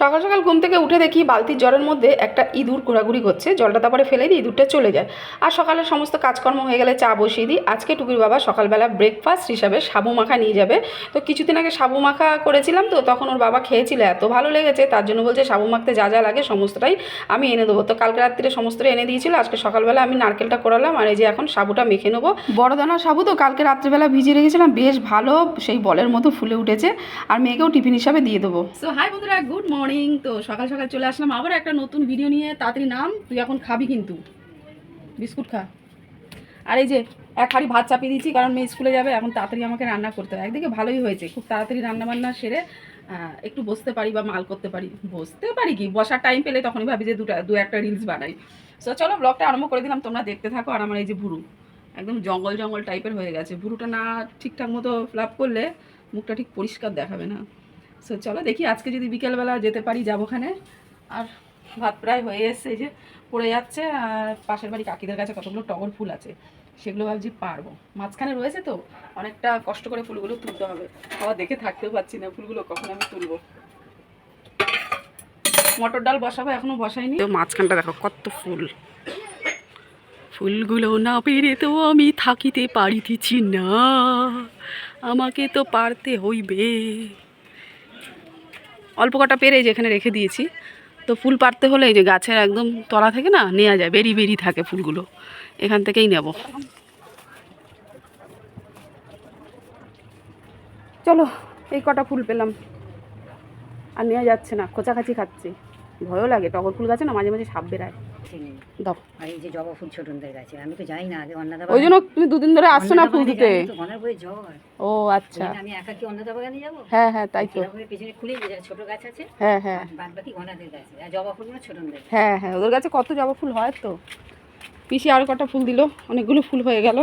সকাল সকাল ঘুম থেকে উঠে দেখি বালতির জলের মধ্যে একটা ইঁদুর ঘোরাঘুরি করছে। জলটা তারপরে ফেলে দিই ইঁদুরটা চলে যায়। আর সকালের সমস্ত কাজকর্ম হয়ে গেলে চা বসিয়ে দিই। আজকে টুকুর বাবা সকালবেলা ব্রেকফাস্ট হিসাবে সাবু মাখা নিয়ে যাবে। তো কিছুদিন আগে সাবু মাখা করেছিলাম তো তখন ওর বাবা খেয়েছিল এত ভালো লেগেছে। তার জন্য বলছে সাবু মাখতে যা যা লাগে সমস্তটাই আমি এনে দেবো। তো কালকে রাত্রিরে সমস্তটাই এনে দিয়েছিল। আজকে সকালবেলা আমি নারকেলটা করালাম আর এই যে এখন সাবুটা মেখে নেব। বড় দানা সাবু তো কালকে রাত্রিবেলা ভিজিয়ে রেখেছিলাম। বেশ ভালো সেই বলের মতো ফুলে উঠেছে। আর মেয়েকেও টিফিন হিসাবে দিয়ে দেবো। সো হাই বন্ধুরা গুড মর্নিং তো সকাল সকাল চলে আসলাম। আবার একটা নতুন ভিডিও নিয়ে তাড়াতাড়ি নাম, তুই এখন খাবি কিন্তু। বিস্কুট খা। আর এই যে, এক হাঁড়ি ভাত চাপিয়ে দিয়েছি, কারণ মেয়ে স্কুলে যাবে, এখন তাড়াতাড়ি আমাকে রান্না করতে হয় একদিকে ভালোই হয়েছে, খুব তাড়াতাড়ি রান্না বান্না সেরে একটু বসতে পারি বা মাল করতে পারি। বসতে পারি কি? বসার টাইম পেলে তখনই ভাবি যে দুটা দু একটা রিলস বানাই। সো চলো ব্লগটা আরম্ভ করে দিলাম, তোমরা দেখতে থাকো। আর আমার এই যে ভুরু, একদম জঙ্গল জঙ্গল টাইপের হয়ে গেছে। ভুরুটা না ঠিকঠাক মতো ফ্লাপ করলে মুখটা ঠিক পরিষ্কার দেখাবে না। সো চলো দেখি, আজকে যদি বিকেলবেলা যেতে পারি যাব ওখানে। আর ভাত প্রায় হয়ে এসছে যে পড়ে যাচ্ছে, আর পাশের বাড়ি কাকিদের কাছে কতগুলো টগর ফুল আছে, সেগুলো ভাবছি পারব। মাঝখানে রয়েছে তো, অনেকটা কষ্ট করে ফুলগুলো তুলতে হবে। আবার দেখে থাকতেও পারছি না ফুলগুলো কখন আমি তুলবো। মটর ডাল বসাবো, এখনও বসাইনি। তো মাঝখানটা দেখো কত ফুল। ফুলগুলো না পেরে তো আমি থাকিতে পারিতেছি না। আমাকে তো পারতে হইবে। অল্প কটা পেরে এই যে এখানে রেখে দিয়েছি। তো ফুল পারতে হলে এই যে গাছের একদম তলা থেকে না নেওয়া যায়, বেরি বেরি থাকে ফুলগুলো। এখান থেকেই নেব। চলো, এই কটা ফুল পেলাম। আর নেওয়া যাচ্ছে না, খোঁচাখাচি খাচ্ছে। ভয়ও লাগে, টগর ফুল গাছে না মাঝে মাঝে সাপ বেড়ায় চিনি। দাও। আর এই যে জবা ফুল ছোটনদের গাছে আমি তো যাই না আগে অন্নদা ওই জন্য তুমি দুদিন ধরে আসছো না ফুল দিতে? ঘনের বই জ্বর। ও আচ্ছা। আমি একা কি অন্নদা বাগানে যাব? হ্যাঁ হ্যাঁ তাই তো। এরকম পেছনে খুলে যে ছোট গাছ আছে হ্যাঁ হ্যাঁ। বাদ বাকি আর জবা ফুলগুলো ছোটনদের হ্যাঁ হ্যাঁ ওদের কাছে কত জবা ফুল হয় তো? পিসি আর কটা ফুল দিল অনেকগুলো ফুল হয়ে গেল।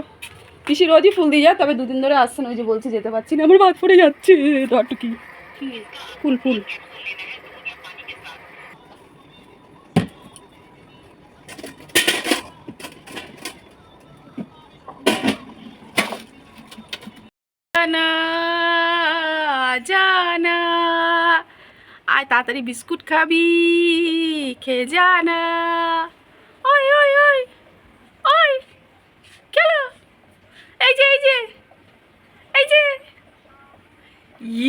পিসি রোজই ফুল দিয়ে যায় তবে দুদিন ধরে আসছে না ওই যে বলছি যেতে পারছি না আমার ভাত পড়ে যাচ্ছে ফুল ফুল। জানা জানা। আয় তাড়াতাড়ি বিস্কুট খাবি, খেয়ে জানা। ওই ওই ওই ওই, খেলো। এই যে এই যে এই যে।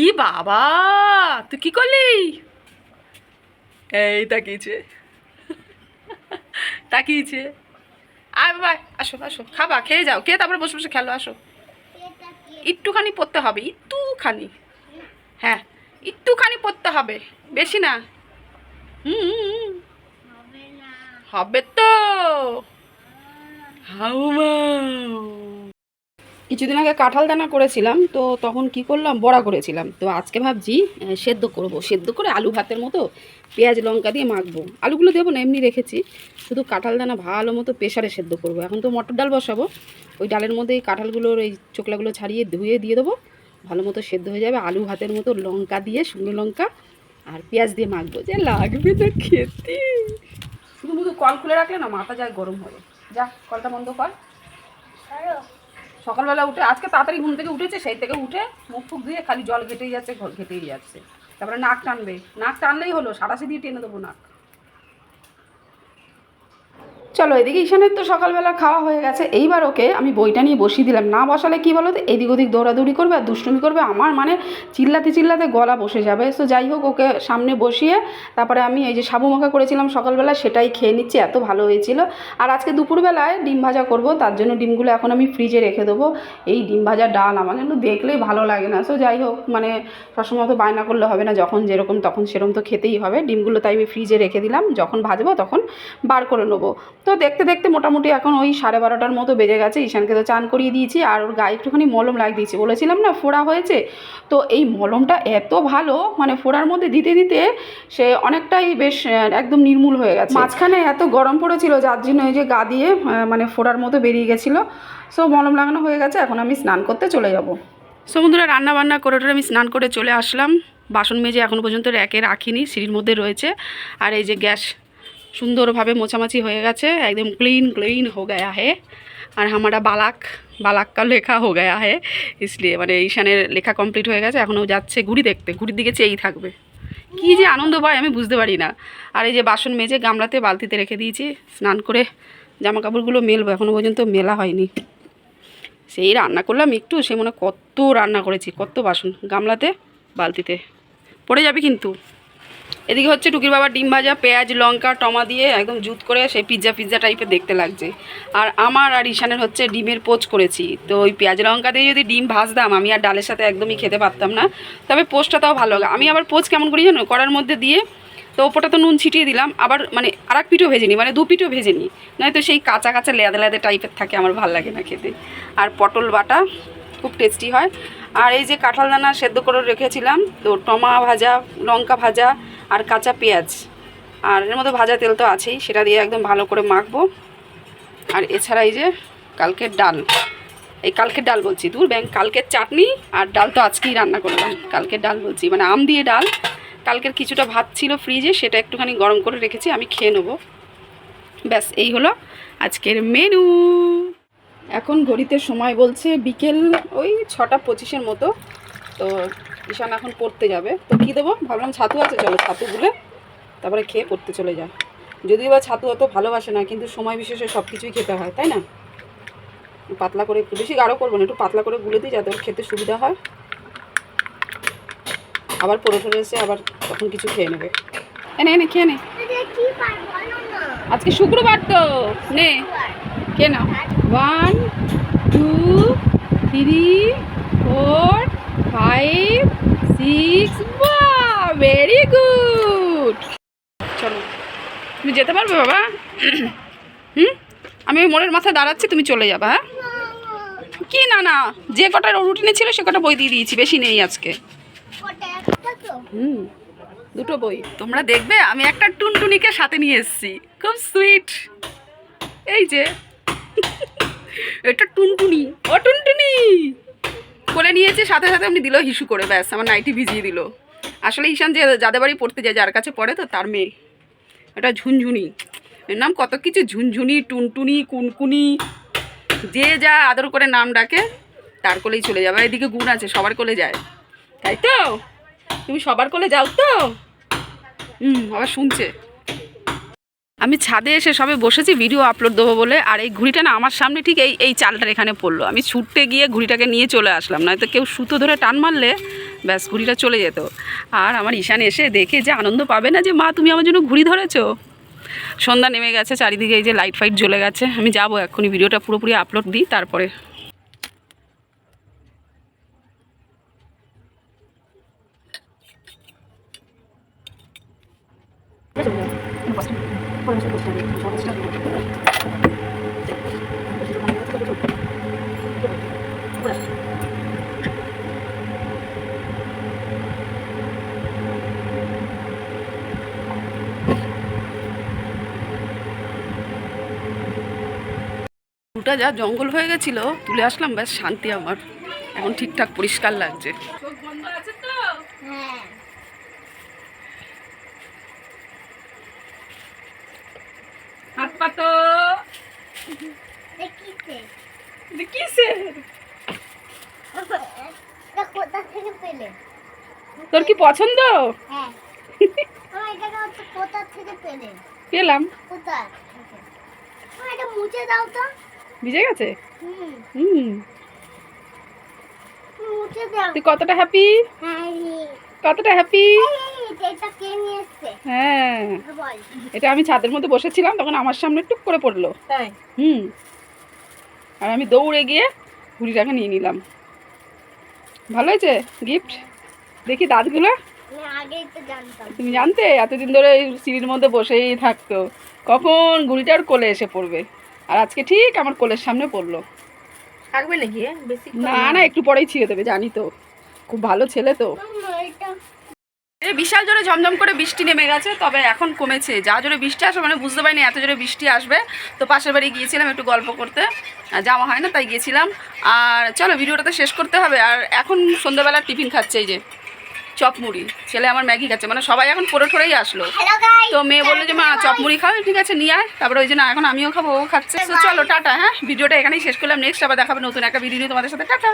ই বাবা, তুই কি করলি? এই তাকিয়েছে। তাকিয়েছে। আয় বাবা, আসো আসো, খাবা, খেয়ে যাও, খেয়ে তারপরে বসে বসে খেলো, আসো। একটুখানি পড়তে হবে, একটুখানি। হ্যাঁ একটুখানি পড়তে হবে, বেশি না। হুম। হবে তো। কিছুদিন আগে কাঁঠাল দানা করেছিলাম, তো তখন কি করলাম, বড়া করেছিলাম। তো আজকে ভাবছি সেদ্ধ করব। সেদ্ধ করে আলু ভাতের মতো পেঁয়াজ, লঙ্কা দিয়ে মাখবো। আলুগুলো দেবো না, এমনি রেখেছি। শুধু কাঁঠাল দানা ভালো মতো প্রেশারে সেদ্ধ করব। এখন তো মটর ডাল বসাবো। ওই ডালের মধ্যে এই কাঁঠালগুলোর এই চোকলাগুলো ছাড়িয়ে ধুয়ে দিয়ে দেবো। ভালো মতো সেদ্ধ হয়ে যাবে। আলু ভাতের মতো লঙ্কা দিয়ে শুকনো লঙ্কা আর পেঁয়াজ দিয়ে মাখবো। যে লাগবে না খেতে। শুধু শুধু কল খুলে রাখলে না মাথা যায় গরম হবে যা কলটা বন্ধ কর। সকালবেলা উঠে আজকে তাড়াতাড়ি ঘুম থেকে উঠেছে সেই থেকে উঠে মুখ ফুক দিয়ে খালি জল ঘেটেই যাচ্ছে ঘর ঘেটেই যাচ্ছে। তারপরে নাক টানবে। নাক টানলেই হলো সারাশি দিয়ে টেনে দেবো নাক। চলো এদিকে ঈশানের তো সকালবেলা খাওয়া হয়ে গেছে। এইবার ওকে আমি বইটা নিয়ে বসিয়ে দিলাম। না বসালে কি বলো তো এদিক ওদিক দৌড়াদৌড়ি করবে আর দুষ্টুমি করবে। আমার মানে চিল্লাতে চিল্লাতে গলা বসে যাবে। সো যাই হোক, ওকে সামনে বসিয়ে তারপরে আমি এই যে সাবু মাখা করেছিলাম সকালবেলা, সেটাই খেয়ে নিচ্ছি। এত ভালো হয়েছিল। আর আজকে দুপুরবেলায় ডিম ভাজা করব। তার জন্য ডিমগুলো এখন আমি ফ্রিজে রেখে দেবো। এই ডিম ভাজা ডাল আমার জন্য দেখলেই ভালো লাগে না। সো যাই হোক মানে সবসময় তো বায়না করলে হবে না। যখন যেরকম, তখন সেরকম তো খেতেই হবে। ডিমগুলো তাই আমি ফ্রিজে রেখে দিলাম। যখন ভাজবো, তখন বার করে নেব। তো দেখতে দেখতে মোটামুটি এখন ওই সাড়ে বারোটার মতো বেজে গেছে। ঈশানকে তো চান করিয়ে দিয়েছি আর ওর গায়ে একটুখানি মলম লাগিয়ে দিয়েছি। বলেছিলাম না ফোড়া হয়েছে? তো এই মলমটা এত ভালো মানে ফোড়ার মধ্যে দিতে দিতে সে অনেকটাই বেশ একদম নির্মূল হয়ে গেছে। মাঝখানে এত গরম পড়েছিল যার জন্য এই যে গা দিয়ে মানে ফোড়ার মতো বেরিয়ে গেছিল। সো মলম লাগানো হয়ে গেছে এখন আমি স্নান করতে চলে যাব। সমুদ্রে রান্না বান্না করে টোরে আমি স্নান করে চলে আসলাম। বাসন মেজে এখনও পর্যন্ত র্যাকে রাখিনি সিঁড়ির মধ্যে রয়েছে। আর এই যে গ্যাস সুন্দরভাবে মোছামাছি হয়ে গেছে, একদম ক্লিন ক্লিন क्लीन हो হে। আর আমারা বালাক বালাক্কা লেখা হো গয়া হে। ইসলি মানে ঈশানের লেখা কমপ্লিট হয়ে গেছে, এখনও যাচ্ছে ঘুড়ি দেখতে ঘুড়ির দিকে চেয়েই থাকবে। কী যে আনন্দ পায় আমি বুঝতে পারি না। আর এই যে বাসন মেজে গামলাতে বালতিতে রেখে দিয়েছি, স্নান করে জামা কাপড়গুলো মেলবো, এখনও পর্যন্ত মেলা হয়নি। সেই রান্না করলাম একটু, সে মনে কত রান্না করেছি, কত বাসন, গামলাতে, বালতিতে। পড়ে যাবে কিন্তু। এদিকে হচ্ছে টুকির বাবার ডিম ভাজা, পেঁয়াজ, লঙ্কা, টমা দিয়ে একদম জুত করে সেই পিৎজা পিৎজা টাইপের দেখতে লাগছে। আর আমার আর ঈশানের হচ্ছে ডিমের পোচ করেছি। তো ওই পেঁয়াজ, লঙ্কা দিয়ে যদি ডিম ভাজতাম, আমি আর ডালের সাথে একদমই খেতে পারতাম না। তবে পোচটা তাও ভালো লাগে। আমি আবার পোচ কেমন করি জানো? কড়ার মধ্যে দিয়ে তো ওপরটা তো নুন ছিটিয়ে দিলাম। আবার মানে আর এক পিঠও ভেজে নিই মানে দু পিঠও ভেজে নিই নয়তো সেই কাঁচা কাঁচা লেদা লেদা টাইপের থাকে, আমার ভালো লাগে না খেতে। আর পটল বাটা খুব টেস্টি হয়। আর এই যে কাঁঠাল দানা সেদ্ধ করে রেখেছিলাম, তো টমা ভাজা, লঙ্কা ভাজা আর কাঁচা পেঁয়াজ। আর এর মধ্যে ভাজা তেল তো আছেই, সেটা দিয়ে একদম ভালো করে মাখবো। আর এছাড়া এই যে কালকের ডাল। এই কালকের ডাল বলছি, দূর ব্যাং, কালকের চাটনি আর ডাল তো আজকেই রান্না করলাম। কালকের ডাল বলছি মানে আম দিয়ে ডাল। কালকের কিছুটা ভাত ছিল ফ্রিজে, সেটা একটুখানি গরম করে রেখেছি, আমি খেয়ে নেব। ব্যাস, এই হলো আজকের মেনু। এখন ঘড়িতে সময় বলছে বিকেল ওই ছটা পঁচিশের মতো। তো ঈশান এখন পড়তে যাবে। তো কী দেবো? ভাবলাম ছাতু আছে, চলো ছাতু গুলে তারপরে খেয়ে পড়তে চলে যা যদিও বা ছাতু অত ভালোবাসে না, কিন্তু সময় বিশেষে সব কিছুই খেতে হয়, তাই না? পাতলা করে একটু বেশি গাঢ় করব না, একটু পাতলা করে গুলে দিই যাতে ওর খেতে সুবিধা হয়। আবার পরে টরে এসে আবার তখন কিছু খেয়ে নেবে। এনে এনে খেয়ে নে। আজকে শুক্রবার তো। নে কে না one two three four five six বা ভেরি গুড চলো তুমি যেতে পারবে বাবা? হুম? আমি ওই মোড়ের মাথায় দাঁড়াচ্ছি তুমি চলে যাবা হ্যাঁ? কি না না যে কটা রুটিনে ছিল সে কটা বই দিয়ে দিয়েছি বেশি নেই আজকে। হুম দুটো বই। তোমরা দেখবে আমি একটা টুনটুনিকে সাথে নিয়ে এসেছি। খুব সুইট এই যে এটা টুনটুনি। ও টুনটুনি! কোলে নিয়েছে, সাথে সাথে আপনি দিল হিসু করে, ব্যাস, আমার নাইটি ভিজিয়ে দিল। আসলে ঈশান যে যাদের বাড়ি পড়তে যায়, যার কাছে পড়ে তো তার মেয়ে। এটা ঝুনঝুনি। এর নাম কত কিছু, ঝুনঝুনি, টুনটুনি, কুনকুনি, যে যা আদর করে নাম ডাকে, তার কোলেই চলে যাবে এদিকে গুণ আছে, সবার কোলে যায়। তাই তো? তুমি সবার কোলে যাও তো? হুম, আবার শুনছে। আমি ছাদে এসে সবে বসেছি ভিডিও আপলোড দেবো বলে। আর এই ঘুড়িটা না আমার সামনে ঠিক এই এই চালটার এখানে পড়ল। আমি ছুটতে গিয়ে ঘুড়িটাকে নিয়ে চলে আসলাম। নয়তো কেউ সুতো ধরে টান মারলে ব্যাস ঘুড়িটা চলে যেত। আর আমার ঈশান এসে দেখে যে আনন্দ পাবে না যে, মা, তুমি আমার জন্য ঘুড়ি ধরেছো? সন্ধ্যা নেমে গেছে, চারিদিকে এই যে লাইট ফাইট জ্বলে গেছে। আমি যাব এক্ষুনি ভিডিওটা পুরোপুরি আপলোড দিই, তারপরে পুরোটা যা জঙ্গল হয়ে গেছিল তুলে আসলাম ব্যাস শান্তি আমার। এখন ঠিকঠাক পরিষ্কার লাগছে। হাত পাতো তোর কি পছন্দ? হ্যাঁ। পেলাম। ভিজে গেছে? হুম। হুম। মুছে দাও। তুই কতটা হ্যাপি হ্যাঁ কতটা হ্যাপি হ্যাঁ। এটা আমি ছাদের মধ্যে বসেছিলাম তখন আমার সামনে টুক করে পড়ল। হুম। আর আমি দৌড়ে গিয়ে ঘুড়িটাকে নিয়ে নিলাম। ভালো হয়েছে? গিফট দেখি দাঁতগুলো। তুমি জানতে? এতদিন ধরে সিঁড়ির মধ্যে বসেই থাকতো। কখন ঘুড়িটার কোলে এসে পড়বে? আর আজকে ঠিক আমার কোলের সামনে পড়ল। থাকবে নাকি? না না একটু পরেই ছিঁড়ে দেবে জানি তো। খুব ভালো ছেলে তো। এ বিশাল জোরে ঝমঝম করে বৃষ্টি নেমে গেছে তবে এখন কমেছে। যা জোরে বৃষ্টি আসবে মানে বুঝতে পারিনি এত জোরে বৃষ্টি আসবে। তো পাশের বাড়ি গিয়েছিলাম একটু গল্প করতে। যাওয়া হয় না তাই গিয়েছিলাম। আর চলো ভিডিওটা তো শেষ করতে হবে। আর এখন সন্ধ্যাবেলা টিফিন খাচ্ছে এই যে চপমুড়ি। ছেলে আমার ম্যাগি খাচ্ছে মানে সবাই এখন পরে ঠোরেই আসলো। তো মেয়ে বলল যে মা চপমুড়ি খাও ঠিক আছে নিয়ে আয়। তারপরে ওই জন্য এখন আমিও খাব ও খাচ্ছে। তো চলো টাটা হ্যাঁ? ভিডিওটা এখানেই শেষ করলাম। নেক্সট আবার দেখাবে নতুন একটা ভিডিও নিয়ে তোমাদের সাথে। টাটা!